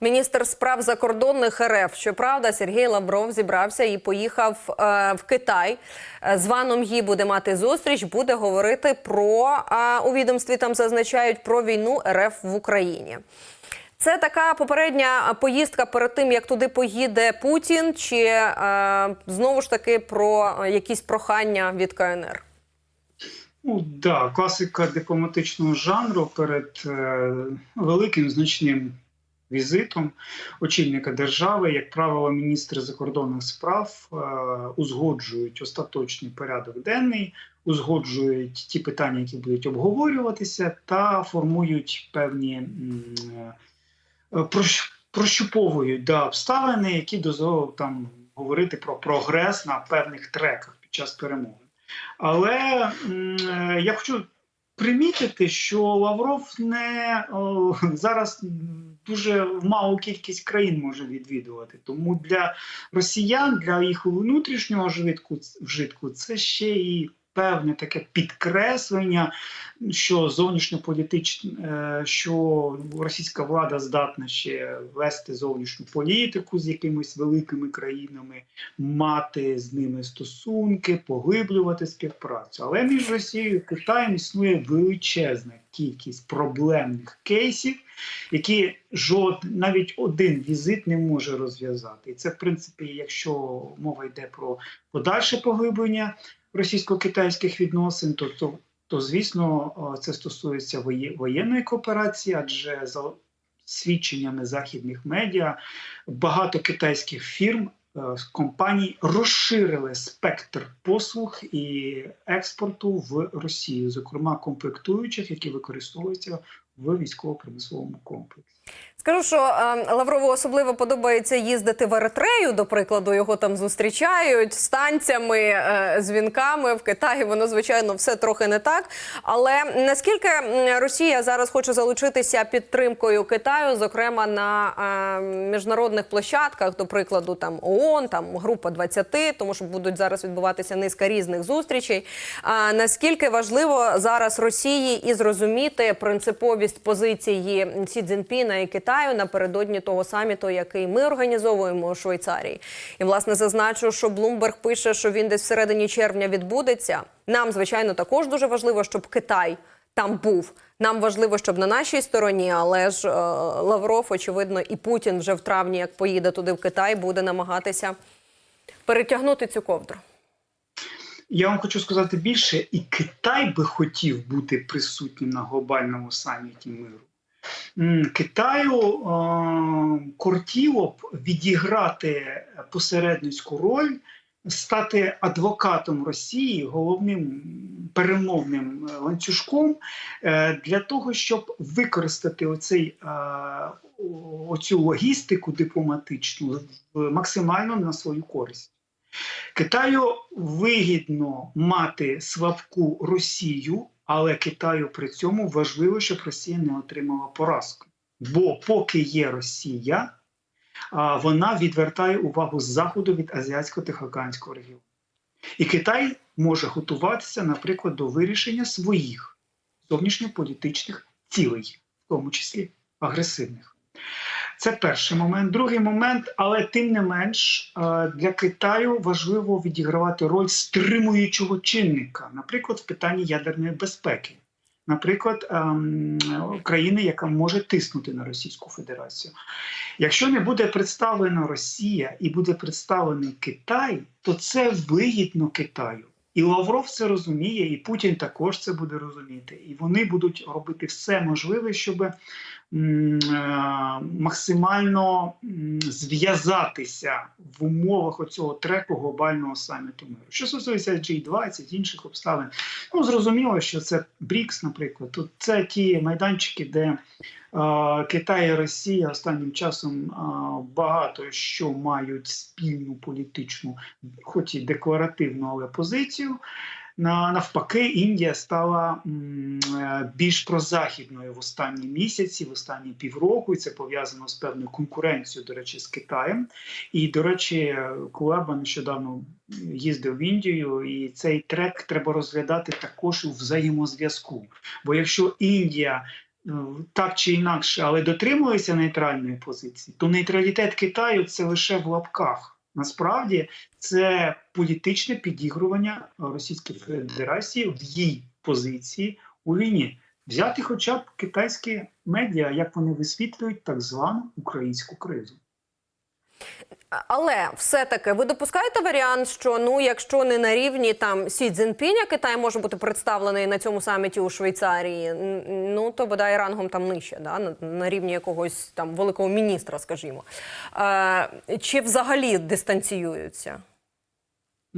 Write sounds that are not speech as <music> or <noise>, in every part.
Міністр справ закордонних РФ, щоправда, Сергій Лавров зібрався і поїхав е, в Китай. Е, З Ваном Ї буде мати зустріч, буде говорити про у відомстві там зазначають про війну РФ в Україні. Це така попередня поїздка перед тим, як туди поїде Путін, чи е, знову ж таки про якісь прохання від КНР? Ну да, класика дипломатичного жанру перед е, великим значним візитом очільника держави, як правило, міністри закордонних справ е, узгоджують остаточний порядок денний, узгоджують ті питання, які будуть обговорюватися, та формують певні е, прощуповують да, обставини, які дозволять там говорити про прогрес на певних треках під час перемоги. Але е, я хочу примітити, що Лавров не о, зараз дуже малу кількість країн може відвідувати. Тому для росіян, для їх внутрішнього вжитку, вжитку це ще і певне таке підкреслення, що зовнішньополітичне, що російська влада здатна ще вести зовнішню політику з якимись великими країнами, мати з ними стосунки, поглиблювати співпрацю. Але між Росією і Китаєм існує величезна кількість проблемних кейсів, які жод навіть один візит не може розв'язати. І це, в принципі, якщо мова йде про подальше поглиблення російсько-китайських відносин, то, то, то звісно, це стосується воє- воєнної кооперації, адже за свідченнями західних медіа багато китайських фірм. е, Компаній розширили спектр послуг і експорту в Росію, зокрема комплектуючих, які використовуються в військово-промисловому комплексі. Скажу, що е, Лаврову особливо подобається їздити в Еритрею, до прикладу, його там зустрічають з танцями, е, дзвінками в Китаї. Воно звичайно все трохи не так. Але наскільки Росія зараз хоче залучитися підтримкою Китаю, зокрема на е, міжнародних площадках, до прикладу, там ООН, там група 20, тому що будуть зараз відбуватися низка різних зустрічей. А наскільки важливо зараз Росії і зрозуміти принциповість позиції Сі Цзіньпіна і Китаю напередодні того саміту, який ми організовуємо у Швейцарії. І власне зазначу, що Блумберг пише, що він десь всередині червня відбудеться. Нам, звичайно, також дуже важливо, щоб Китай. Там був нам важливо, щоб на нашій стороні, але ж е, Лавров, очевидно, і Путін вже в травні, як поїде туди в Китай, буде намагатися перетягнути цю ковдру. Я вам хочу сказати більше, і Китай би хотів бути присутнім на глобальному саміті миру. Китаю е, кортіло б відіграти посередницьку роль, стати адвокатом Росії, головним перемовним е, ланцюжком е, для того, щоб використати оцей, оцю логістику дипломатичну максимально на свою користь. Китаю вигідно мати слабку Росію, але Китаю при цьому важливо, щоб Росія не отримала поразку. Бо поки є Росія, вона відвертає увагу з заходу від азіатсько-тихоокеанського регіону. І Китай може готуватися, наприклад, до вирішення своїх зовнішньополітичних цілей, в тому числі агресивних. Це перший момент. Другий момент, але тим не менш е, для Китаю важливо відігравати роль стримуючого чинника, наприклад, в питанні ядерної безпеки. Наприклад, ем, країни, яка може тиснути на Російську Федерацію. Якщо не буде представлена Росія і буде представлений Китай, то це вигідно Китаю. І Лавров це розуміє, і Путін також це буде розуміти. І вони будуть робити все можливе, щоб е, максимально зв'язатися в умовах оцього треку глобального саміту миру. Що стосується G20, інших обставин, ну зрозуміло, що це БРІКС, наприклад, тут це ті майданчики, де е, Китай і Росія останнім часом е, багато що мають спільну політичну, хоч і декларативну, але позицію. На навпаки, Індія стала е, більш прозахідною в останні місяці, в останні півроку, і це пов'язано з певною конкуренцією, до речі, з Китаєм. І, до речі, Кулеба нещодавно їздив в Індію, і цей трек треба розглядати також у взаємозв'язку. Бо якщо Індія е, так чи інакше, але дотримується нейтральної позиції, то нейтралітет Китаю це лише в лапках. Насправді це політичне підігрування Російської Федерації в її позиції у війні. Взяти хоча б китайські медіа, як вони висвітлюють так звану українську кризу. Але все-таки ви допускаєте варіант, що ну, якщо не на рівні там Сі Цзінпіня, Китай може бути представлений на цьому саміті у Швейцарії, ну то бодай рангом там нижче, да? на, на рівні якогось там великого міністра, скажімо. Е, чи взагалі дистанціюються?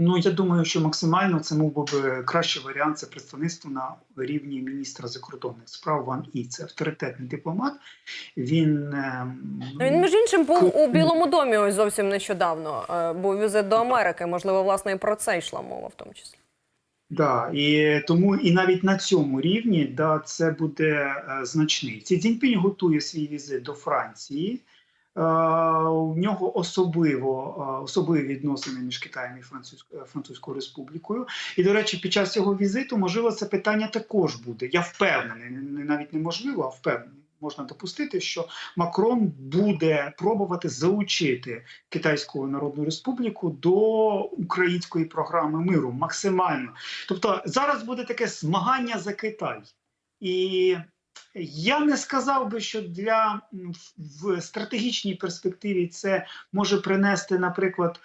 Ну я думаю, що максимально це мов би кращий варіант це представництво на рівні міністра закордонних справ Ван І. Це авторитетний дипломат. Він ем, Ну, Він між іншим був у Білому домі ось зовсім нещодавно. Е, був візит до Америки. Можливо, власне, і про це йшла мова в тому числі. Да, і тому і навіть на цьому рівні да, це буде е, значний. Ці Цзіньпінь готує свій візит до Франції. Е, у нього особливо е, особливі відносини між Китаєм і Французькою, Французькою Республікою. І, до речі, під час цього візиту, можливо, це питання також буде. Я впевнений, не навіть неможливо, а впевнений. Можна допустити, що Макрон буде пробувати залучити Китайську Народну Республіку до української програми миру максимально. Тобто зараз буде таке змагання за Китай. І я не сказав би, що для в стратегічній перспективі це може принести, наприклад,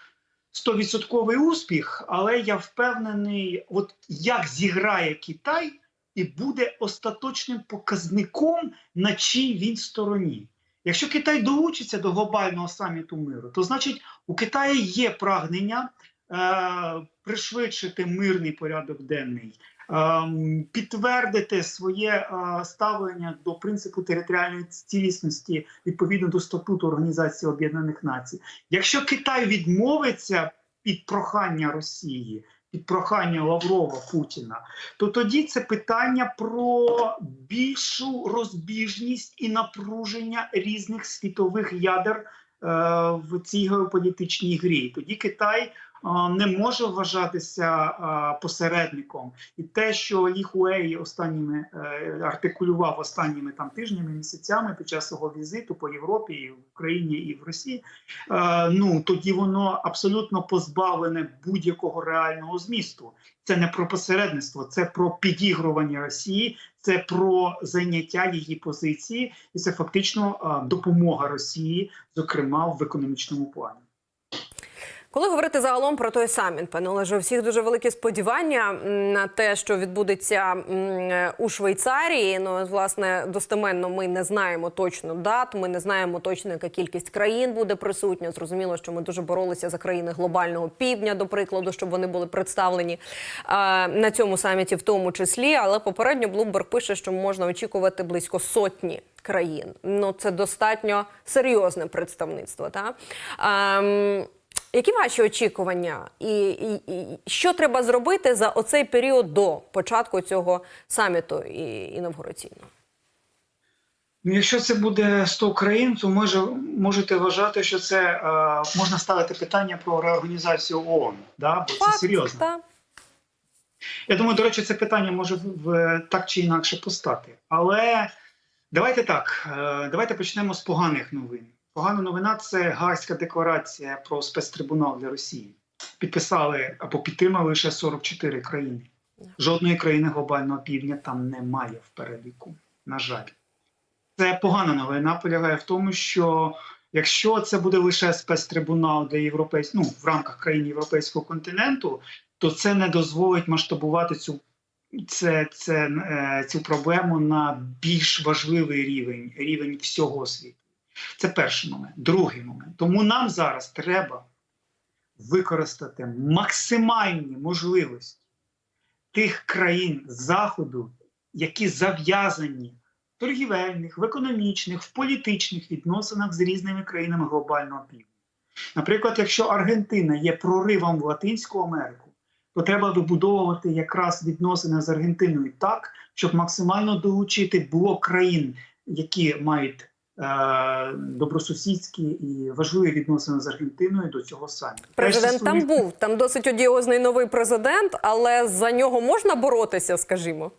100% успіх, але я впевнений, от як зіграє Китай, і буде остаточним показником, на чій він стороні. Якщо Китай долучиться до глобального саміту миру, то значить у Китаї є прагнення е, пришвидшити мирний порядок денний, підтвердити своє е, ставлення до принципу територіальної цілісності відповідно до статуту Організації Об'єднаних Націй. Якщо Китай відмовиться під прохання Росії, під прохання Лаврова Путіна, то тоді це питання про більшу розбіжність і напруження різних світових ядер е, в цій геополітичній грі. Тоді Китай не може вважатися посередником, і те, що Лі останніми е, артикулював останніми там тижнями, місяцями під час свого візиту по Європі, і в Україні і в Росії, е, ну тоді воно абсолютно позбавлене будь-якого реального змісту. Це не про посередництво, це про підігрування Росії, це про зайняття її позиції, і це фактично е, допомога Росії, зокрема в економічному плані. Коли говорити загалом про той саміт, пане Олеже, у всіх дуже великі сподівання на те, що відбудеться у Швейцарії. Ну, власне, достеменно ми не знаємо точно дат, ми не знаємо точно, яка кількість країн буде присутня. Зрозуміло, що ми дуже боролися за країни глобального півдня, до прикладу, щоб вони були представлені на цьому саміті, в тому числі. Але попередньо Bloomberg пише, що можна очікувати близько сотні країн. Ну це достатньо серйозне представництво. Та? Ем, які ваші очікування, і, і, і що треба зробити за оцей період до початку цього саміту і, інавгураційного? Ну, якщо це буде 100 країн, то може можете вважати, що це е, можна ставити питання про реорганізацію ООН, да? бо це серйозно. Та? Я думаю, до речі, це питання може в, в- так чи інакше постати. Але давайте так, е, давайте почнемо з поганих новин. Погана новина це Гаазька декларація про спецтрибунал для Росії. Підписали або підтримали лише 44 країни. Жодної країни глобального півдня там немає в переліку. На жаль, це погана новина полягає в тому, що якщо це буде лише спецтрибунал для європейських, ну в рамках країн європейського континенту, то це не дозволить масштабувати цю це, це, е, цю проблему на більш важливий рівень, рівень всього світу. Це перший момент. Другий момент. Тому нам зараз треба використати максимальні можливості тих країн Заходу, які зав'язані в торгівельних, в економічних, в політичних відносинах з різними країнами глобального півдня. Наприклад, якщо Аргентина є проривом в Латинську Америку, то треба вибудовувати якраз відносини з Аргентиною так, щоб максимально долучити блок країн, які мають добросусідські і важливі відносини з Аргентиною до цього саміту. Президент там був. Там досить одіозний новий президент, але за нього можна боротися, скажімо.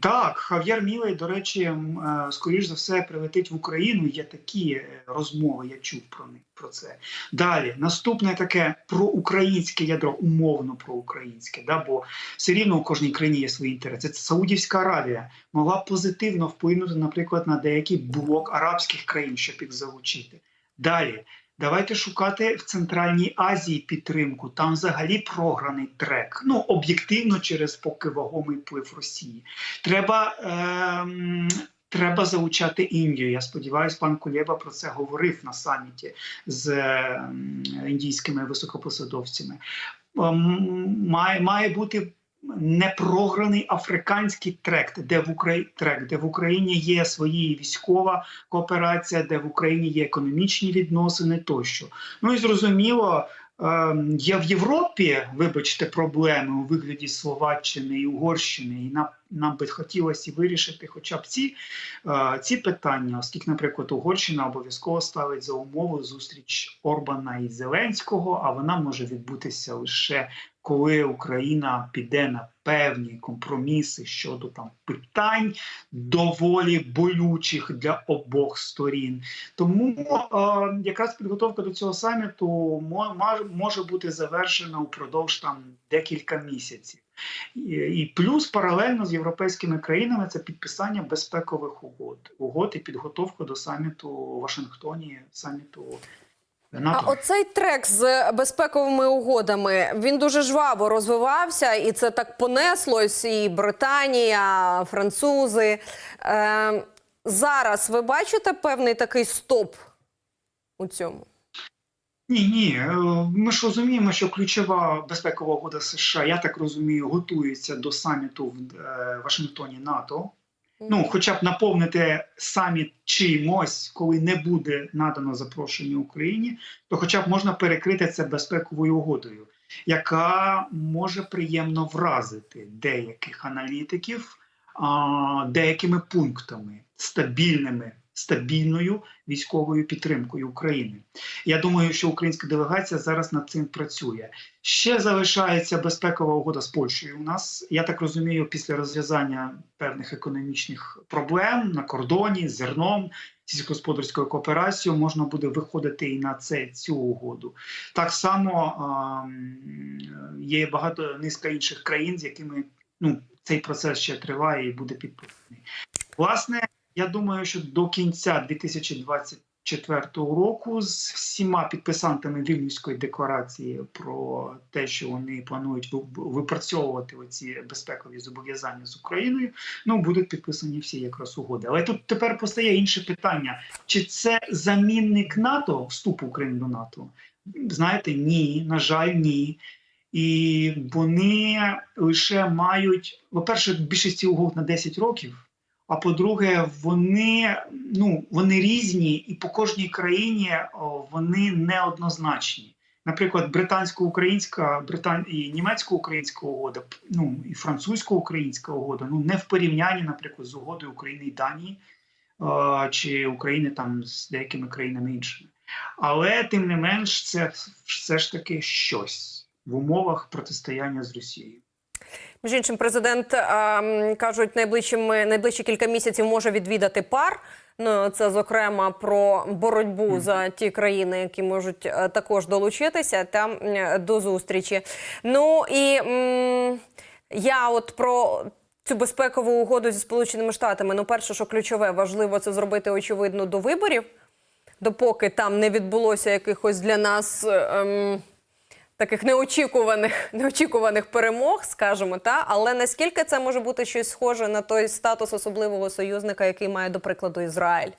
Так, Хав'єр Мілей, до речі, е, скоріш за все, прилетить в Україну. Є такі е, розмови, я чув про них про це. Далі, наступне таке проукраїнське ядро, умовно проукраїнське, да, бо все рівно у кожній країні є свої інтереси. Це Саудівська Аравія могла позитивно вплинути, наприклад, на деякий блок арабських країн, щоб їх залучити. Далі. Давайте шукати в Центральній Азії підтримку. Там взагалі програний трек. Ну об'єктивно через поки вагомий вплив Росії. Треба, ем, треба залучати Індію. Я сподіваюся, пан Кулєба про це говорив на саміті з ем, індійськими високопосадовцями. Ем, має, має бути непрограний африканський трек, де в Україні трек, де в Україні є свої військова кооперація, де в Україні є економічні відносини тощо. Ну і зрозуміло. ем, Є в Європі, вибачте, проблеми у вигляді Словаччини і Угорщини, і нам, нам би хотілося вирішити хоча б ці, е, ці питання, оскільки, наприклад, Угорщина обов'язково ставить за умову зустріч Орбана і Зеленського, а вона може відбутися лише коли Україна піде на певні компроміси щодо там питань доволі болючих для обох сторін. Тому е, якраз підготовка до цього саміту може бути завершена упродовж там декілька місяців. І, і плюс паралельно з європейськими країнами це підписання безпекових угод, угод і підготовка до саміту у Вашингтоні, саміту А оцей трек з безпековими угодами він дуже жваво розвивався, і це так понеслось. І Британія, французи. Е, зараз ви бачите певний такий стоп у цьому? Ні, ні. е, Ми ж розуміємо, що ключова безпекова угода США, я так розумію, готується до саміту в е, Вашингтоні НАТО. Ну, хоча б наповнити саміт чимось, коли не буде надано запрошення Україні, то хоча б можна перекрити це безпековою угодою, яка може приємно вразити деяких аналітиків а, деякими пунктами стабільними, стабільною військовою підтримкою України. Я думаю, що українська делегація зараз над цим працює. Ще залишається безпекова угода з Польщею. У нас я так розумію, після розв'язання певних економічних проблем на кордоні з зерном, сільськогосподарською кооперацією можна буде виходити і на це цю угоду. Так само м, є багато низка інших країн, з якими ну цей процес ще триває і буде підписаний. Власне, я думаю, що до кінця 2024 року з всіма підписантами Вільнюської декларації про те, що вони планують ви- випрацьовувати оці безпекові зобов'язання з Україною, ну будуть підписані всі якраз угоди. Але тут тепер постає інше питання: чи це замінник НАТО, вступу України до НАТО? Знаєте, ні, на жаль, ні. І вони лише мають, по-перше, більшості угод на 10 років. А по-друге, вони ну вони різні, і по кожній країні вони неоднозначні. Наприклад, британсько-українська, британ... і німецько-українська угода, ну і французько-українська угода, ну не в порівнянні, наприклад, з угодою України і Данії е, чи України там з деякими країнами іншими. Але тим не менш, це все ж таки щось в умовах протистояння з Росією. Між іншим, президент ем, кажуть, найближчими найближчі кілька місяців може відвідати пар. Ну це зокрема про боротьбу за ті країни, які можуть е, також долучитися там е, до зустрічі. Ну і м, я от про. Цю безпекову угоду зі Сполученими Штатами. Ну, перше, що ключове, важливо це зробити очевидно до виборів, допоки там не відбулося якихось для нас ем, таких неочікуваних, <laughs> неочікуваних перемог, скажімо, та але наскільки це може бути щось схоже на той статус особливого союзника, який має до прикладу Ізраїль?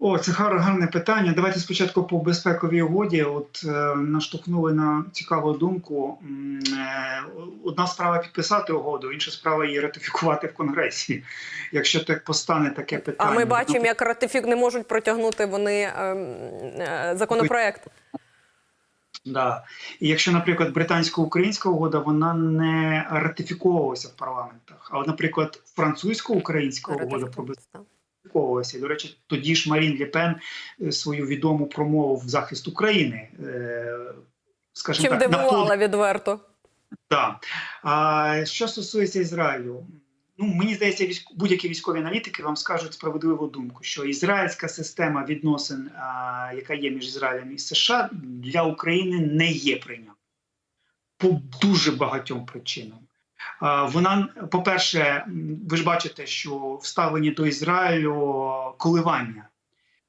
О, це гар- гарне питання. Давайте спочатку по безпековій угоді. От е, наштовхнули на цікаву думку. Е, одна справа підписати угоду, інша справа її ратифікувати в Конгресі. Якщо так постане таке питання. А ми бачимо, як ратифік не можуть протягнути вони ем, е, законопроект. Да. І якщо, наприклад, британсько-українська угода, вона не ратифіковувалася в парламентах. А наприклад, французько-українська угода про ратифіковувалася. До речі, тоді ж Марін Ле Пен е, свою відому промову в захист України. е, Скажімо Чим так, дивувала наповнила відверто. Так. А що стосується Ізраїлю, ну мені здається, військ... будь-які військові аналітики вам скажуть справедливу думку, що ізраїльська система відносин, а, яка є між Ізраїлем і США, для України не є прийнятною по дуже багатьом причинам. А, Вона, по-перше, ви ж бачите, що вставлені до Ізраїлю коливання.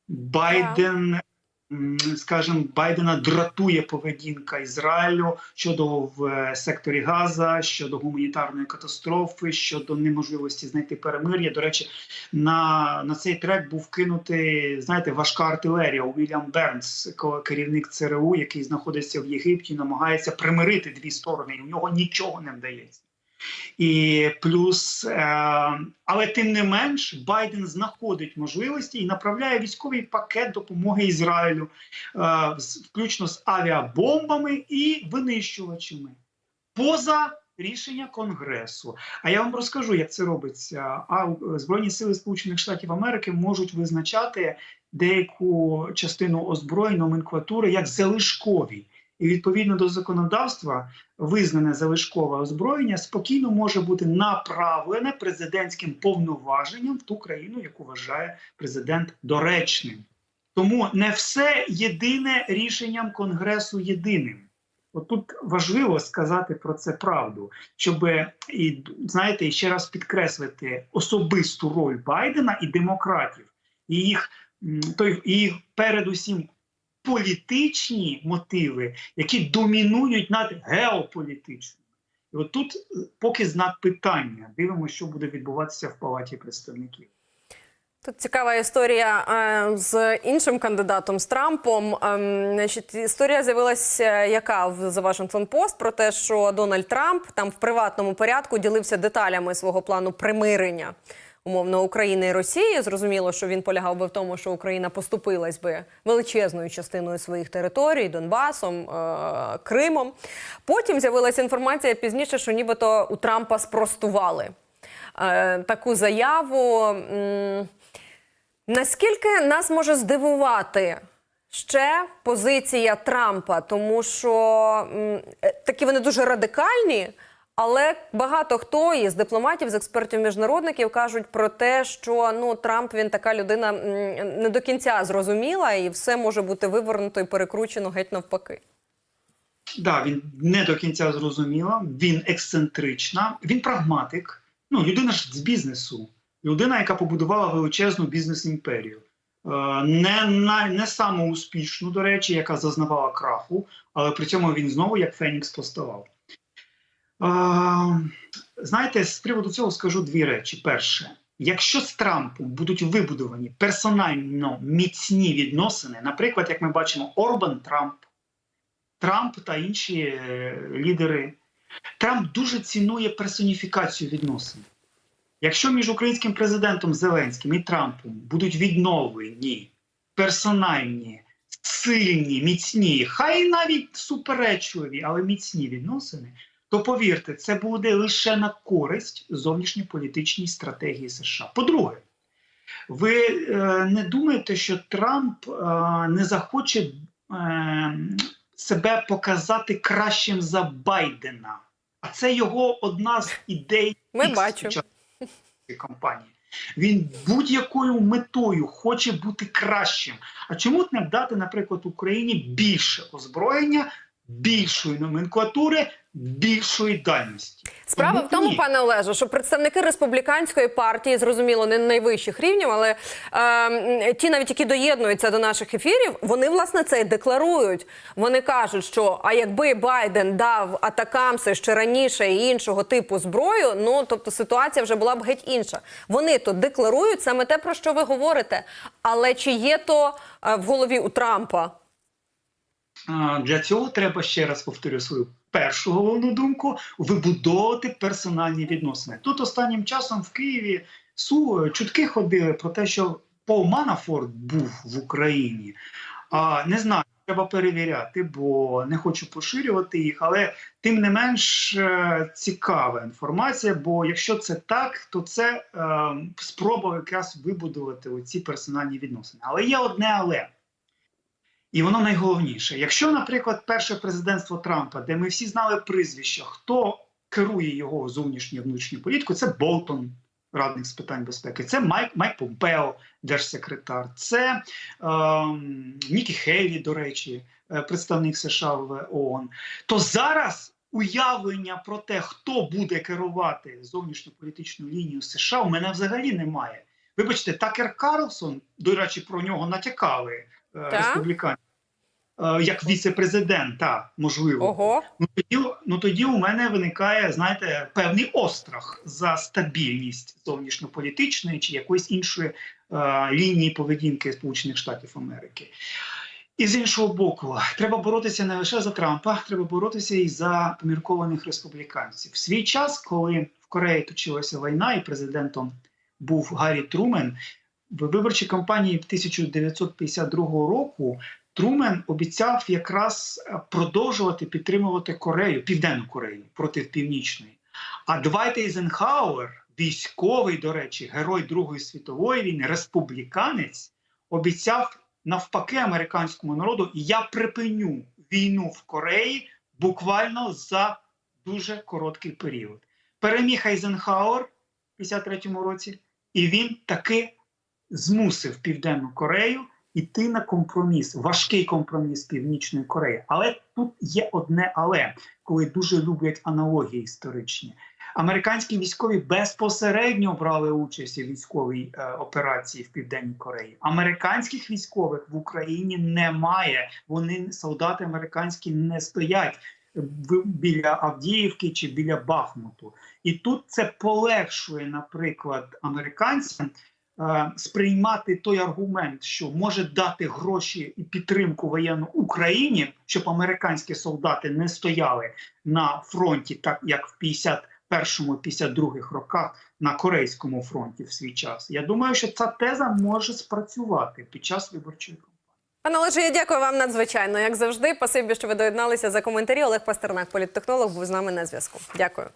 Байден, скажімо, Байдена дратує поведінка Ізраїлю щодо в е, секторі Газа, щодо гуманітарної катастрофи, щодо неможливості знайти перемир'я. До речі, на, на цей трек був кинутий, знаєте, важка артилерія. Уільям Бернс, керівник ЦРУ, який знаходиться в Єгипті, намагається примирити дві сторони, і у нього нічого не вдається. І плюс, е, але тим не менш, Байден знаходить можливості і направляє військовий пакет допомоги Ізраїлю, е, включно з авіабомбами і винищувачами, поза рішення Конгресу. А я вам розкажу, як це робиться. А е, Збройні сили Сполучених Штатів Америки можуть визначати деяку частину озброєнь номенклатури як залишкові. І відповідно до законодавства визнане залишкове озброєння спокійно може бути направлене президентським повноваженням в ту країну, яку вважає президент доречним. Тому не все єдине рішенням Конгресу єдиним. От тут важливо сказати про це правду, щоб і знаєте, і ще раз підкреслити особисту роль Байдена і демократів, і їх той і їх передусім політичні мотиви, які домінують над геополітичними. І от тут е, поки знак питання. Дивимося, що буде відбуватися в палаті представників. Тут цікава історія е, з іншим кандидатом з Трампом. Ем, значить, історія з'явилася, яка в The Washington Post, про те, що Дональд Трамп там в приватному порядку ділився деталями свого плану примирення умовно України і Росії. Зрозуміло, що він полягав би в тому, що Україна поступилась би величезною частиною своїх територій, Донбасом, е, Кримом. Потім з'явилася інформація пізніше, що нібито у Трампа спростували е, таку заяву. Наскільки нас може здивувати ще позиція Трампа, тому що е, такі вони дуже радикальні, але багато хто із дипломатів, з експертів міжнародників кажуть про те, що ну Трамп він така людина не до кінця зрозуміла, і все може бути вивернуто і перекручено геть навпаки. Да, він не до кінця зрозуміла, він ексцентрична, він прагматик. Ну, людина ж з бізнесу, людина, яка побудувала величезну бізнес-імперію. Е, Не, не саму успішну, до речі, яка зазнавала краху, але при цьому він знову як Фенікс поставав. Знаєте, з приводу цього скажу дві речі. Перше, якщо з Трампом будуть вибудовані персонально міцні відносини, наприклад, як ми бачимо, Орбан Трамп, Трамп та інші е, лідери. Трамп дуже цінує персоніфікацію відносин. Якщо між українським президентом Зеленським і Трампом будуть відновлені персональні, сильні, міцні, хай навіть суперечливі, але міцні відносини, то повірте, це буде лише на користь зовнішньополітичній стратегії США. По-друге, ви е, не думаєте, що Трамп е, не захоче е, себе показати кращим за Байдена. А це його одна з ідей <laughs> Ми бачимо. кампанії. Він будь-якою метою хоче бути кращим. А чому б не дати, наприклад, Україні більше озброєння, більшої номенклатури, більшої дальності? Справа Тому в тому, ні. пане Олеже, що представники республіканської партії, зрозуміло, не найвищих рівнів, але е, ті, навіть які доєднуються до наших ефірів, вони власне це і декларують. Вони кажуть, що а якби Байден дав атакамси ще раніше і іншого типу зброю, ну тобто ситуація вже була б геть інша. Вони то декларують саме те, про що ви говорите. Але чи є то е, в голові у Трампа? Для цього треба ще раз повторю свою першу головну думку вибудовувати персональні відносини. Тут останнім часом в Києві су чутки ходили про те, що Пол Манафорт був в Україні. А не знаю, треба перевіряти, бо не хочу поширювати їх, але тим не менш е, цікава інформація. Бо якщо це так, то це е, спроба якраз вибудувати оці персональні відносини. Але є одне але. І воно найголовніше. Якщо, наприклад, перше президентство Трампа, де ми всі знали прізвища, хто керує його зовнішньою внутрішньою політикою, це Болтон, радник з питань безпеки, це Майк Майк Помпео, держсекретар, це ем, Нікі Хейлі, до речі, е, представник США в ООН. То зараз уявлення про те, хто буде керувати зовнішньополітичною лінією США, у мене взагалі немає. Вибачте, Такер Карлсон, до речі, про нього натякали е, Так? республіканці. Е, Як віце-президент, так, можливо. Ого. Ну тоді, ну тоді у мене виникає, знаєте, певний острах за стабільність зовнішньополітичної чи якоїсь іншої е, лінії поведінки Сполучених Штатів Америки. І з іншого боку, треба боротися не лише за Трампа, треба боротися і за поміркованих республіканців. В свій час, коли в Кореї точилася війна, і президентом був Гаррі Трумен, в виборчій кампанії 1952 року Трумен обіцяв якраз е, продовжувати підтримувати Корею, Південну Корею проти Північної. А Двайт Ейзенхауер, військовий, до речі, герой Другої світової війни, республіканець, обіцяв навпаки американському народу: я припиню війну в Кореї буквально за дуже короткий період. Переміг Ейзенхауер в 53-му році, і він таки змусив Південну Корею іти на компроміс, важкий компроміс Північної Кореї. Але тут є одне але, коли дуже люблять аналогії історичні. Американські військові безпосередньо брали участь у військовій е, операції в Південній Кореї. Американських військових в Україні немає. Вони солдати американські не стоять біля Авдіївки чи біля Бахмуту. І тут це полегшує, наприклад, американцям сприймати той аргумент, що може дати гроші і підтримку воєнну Україні, щоб американські солдати не стояли на фронті, так як в 51-52 роках на Корейському фронті в свій час. Я думаю, що ця теза може спрацювати під час виборчої кампанії. Пане Олеже, я дякую вам надзвичайно. Як завжди, спасибі, що ви доєдналися за коментарі. Олег Пастернак, політтехнолог, був з нами на зв'язку. Дякую.